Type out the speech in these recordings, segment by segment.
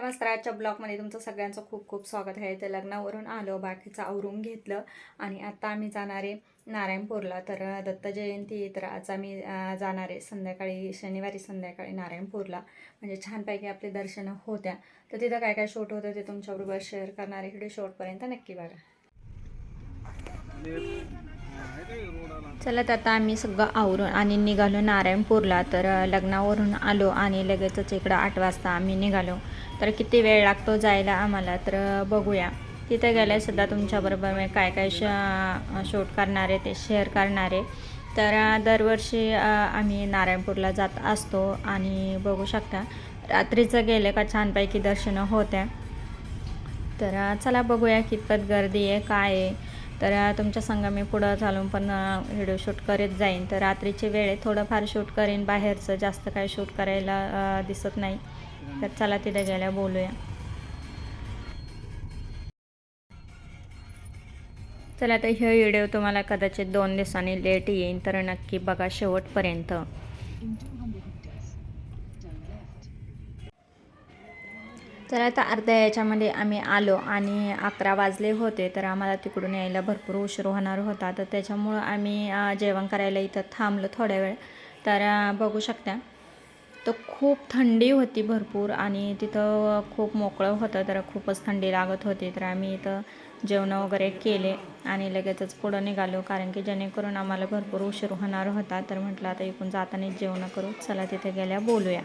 नमस्कार आजच्या ब्लॉगमध्ये तुमचं सगळ्यांचं खूप खूप स्वागत आहे. तर लग्नावरून आलो बाकीचं आवरून घेतलं आणि आता आम्ही जाणार आहे नारायणपूरला. तर दत्त जयंती तर आज आम्ही जाणारे जाणार आहे संध्याकाळी शनिवारी संध्याकाळी नारायणपूरला. म्हणजे छानपैकी आपले दर्शनं होत्या. तर तिथं काय काय शूट होतं ते तुमच्याबरोबर शेअर करणार आहे. व्हिडिओ शॉर्टपर्यंत नक्की बघा. चला तर आता आम्ही सगळं आवरून आणि निघालो नारायणपूरला. तर लग्नावरून आलो आणि लगेचच इकडं आठ वाजता आम्ही निघालो. तर किती वेळ लागतो जायला आम्हाला? तर बघूया. तिथे गेल्यासुद्धा तुमच्याबरोबर मी काय काय श शूट करणार आहे ते शेअर करणार. आहे तर दरवर्षी आम्ही नारायणपूरला जात असतो आणि बघू शकता. रात्रीचं गेलं का छानपैकी दर्शनं होत्या. तर चला बघूया कितपत गर्दी आहे काय आहे. तर तुमच्या संग मी पुढं चालून पण व्हिडिओ शूट करीत जाईन. तर रात्रीची वेळ आहे थोडंफार शूट करेन. बाहेरचं जास्त काय शूट करायला दिसत नाही. तर चला तिथे गेल्या बोलूया. चला तर हे व्हिडिओ तुम्हाला कदाचित दोन दिवसांनी लेट येईन तर नक्की बघा शेवटपर्यंत. तर आता अर्ध्या याच्यामध्ये आम्ही आलो आणि अकरा वाजले होते तर आम्हाला तिकडून यायला भरपूर उशीर होणार होता. तर त्याच्यामुळं आम्ही जेवण करायला इथं थांबलो थोड्या वेळ. तर बघू शकता. तर खूप थंडी होती भरपूर आणि तिथं खूप मोकळं होतं तर खूपच थंडी लागत होती. तर आम्ही इथं जेवणं वगैरे केले आणि लगेचच पुढं निघालो कारण की जेणेकरून आम्हाला भरपूर उशीर होणार होता. तर म्हटलं आता इकडून जातानाच जेवणं करू चला तिथे गेल्या बोलूया.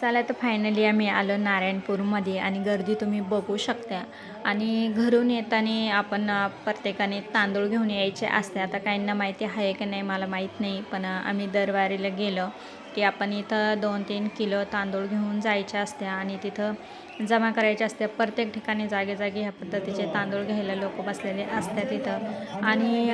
चला तर फायनली आम्ही आलो नारायणपूरमध्ये आणि गर्दी तुम्ही बघू शकता. आणि घरून येताना आपण प्रत्येकाने तांदूळ घेऊन यायचे असते. आता काहींना माहिती आहे की नाही मला माहीत नाही. पण आम्ही दरवारीला गेलो. की आपण इथं दोन तीन किलो तांदूळ घेऊन जायचे असते आणि तिथं जमा करायचे असते. प्रत्येक ठिकाणी जागे जागे ह्या पद्धतीचे तांदूळ घ्यायला लोक बसलेले असतात तिथं आणि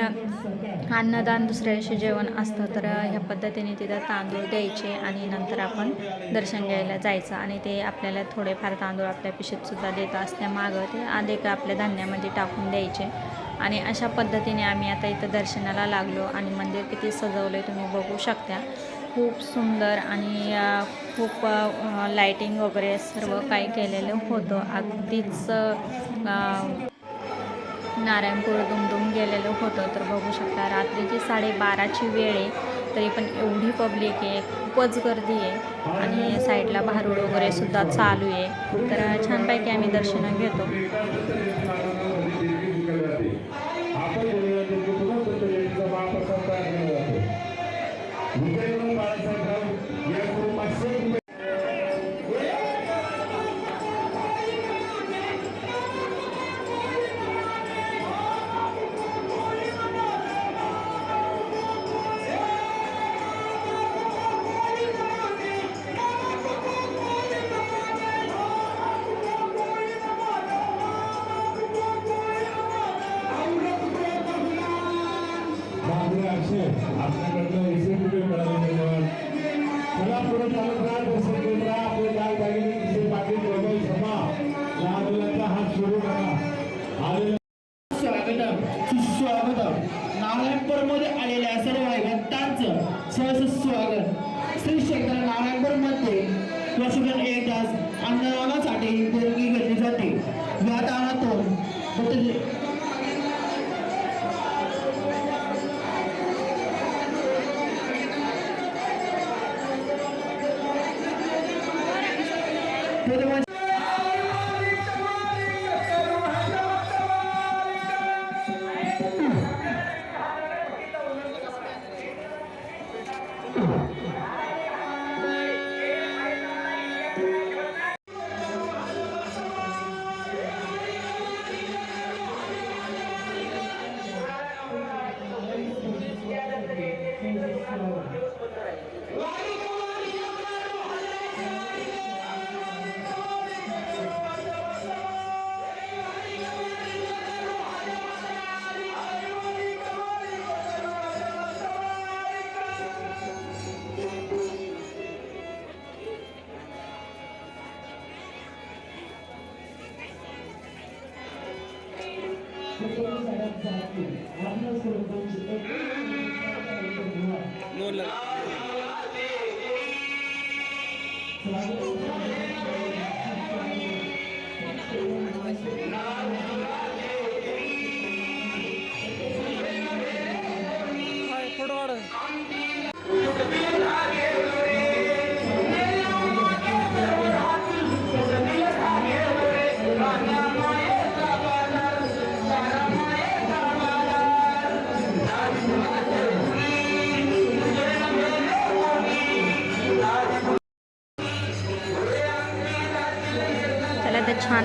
अन्नदान दुसऱ्या दिवशी जेवण असतं तर ह्या पद्धतीने तिथं तांदूळ द्यायचे आणि नंतर आपण दर्शन घ्यायला जायचं आणि ते आपल्याला थोडेफार तांदूळ आपल्या पिशवीतसुद्धा देत असल्या मागं ते अधिक आपल्या धान्यामध्ये टाकून द्यायचे. आणि अशा पद्धतीने आम्ही आता इथं दर्शनाला लागलो आणि मंदिर किती सजवलं आहे तुम्ही बघू शकता. खूप सुंदर आणि खूप लाईटिंग वगैरे सर्व काही केलेलं होतं. अगदीच नारायणपूर दुमदुम गेलेलं होतं. तर बघू शकता रात्रीची साडेबाराची वेळ आहे तरी पण एवढी पब्लिक आहे खूपच गर्दी आहे. आणि साईडला भारूड वगैरे सुद्धा चालू आहे. तर छानपैकी आम्ही दर्शनं घेतो. बापरे अक्षय आपल्याकडनं एकशे रुपये मिळाले धन्यवाद चला दर्शन घेत आपले लाल दागिने किशोर पाटील प्रबल क्षमा लहान मुलांचा हात सोडू नका. आलेल्या स्वागतम. सुस्वागतम. नारायणपूरमध्ये आलेल्या सर्व भक्तांचं सहस स्वागत. श्री शंकर नारायणपूरमध्ये वर्षभर एक तास अन्नदानासाठी देणगी घेतली जाते. या दानातून প্রধান बुद्ध- चला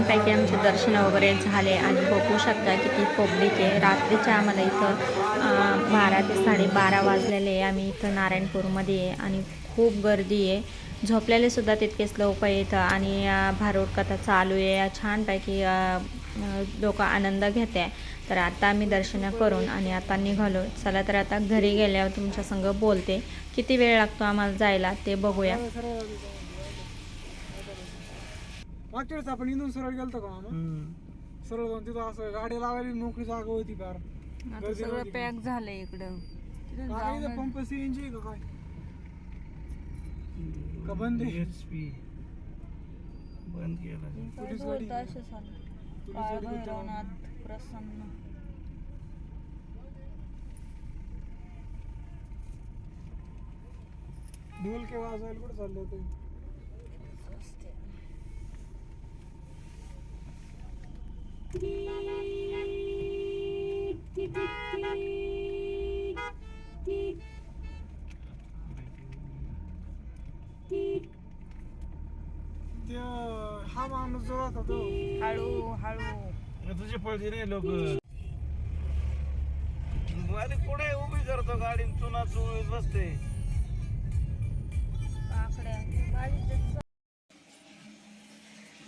छानपैकी आमचे दर्शन वगैरे झाले आणि बघू शकता किती पब्लिक आहे. रात्रीच्या आम्हाला इथं बारा ते साडेबारा वाजलेले आहे. आम्ही इथं नारायणपूरमध्ये आहे आणि खूप गर्दी आहे. झोपलेले सुद्धा तितकेच लोक येतं आणि भारूड कथा चालू आहे. छानपैकी लोक आनंद घेते तर आता आम्ही दर्शन करून आणि आता निघालो. चला तर आता घरी गेल्यावर तुमच्या संग बोलते. किती वेळ लागतो आम्हाला जायला ते बघूया. मागच्या वेळेस आपण इथून सरळ गेलतो का मामा? सरळ जाऊन तिथं असं गाडी लावायला मोकळी जागा होती फार. आता गर्दी सगळं नव्हती. पॅक झालंय इकडं. तिथं काय पंप सीएनजी का काय? का बंद आहे? बंद केला. काय पोलीस गाडी बोलतं असं झालं. पोलीस काळ गाडी होती भैरवनाथ प्रसन्न. ढोल के वाजवायला कुठं चालले होते? ते हा माणूस जो होता तो. हळू हळू. तुझे पळते रे लोक. अरे कुठे उभी करतो गाडी? चुना चुळीत बसते.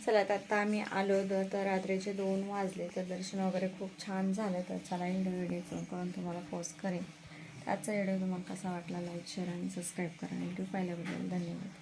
चला तर आता आम्ही आलो होतो. तर रात्रीचे दोन वाजले. तर दर्शन वगैरे खूप छान झालं. तर चला इंडो व्हिडिओ करून तुम्हाला पोस्ट करेन. आजचा व्हिडिओ तुम्हाला कसा वाटला लाईक शेअर आणि सबस्क्राईब करा. व्हिडिओ पाहिल्याबद्दल धन्यवाद.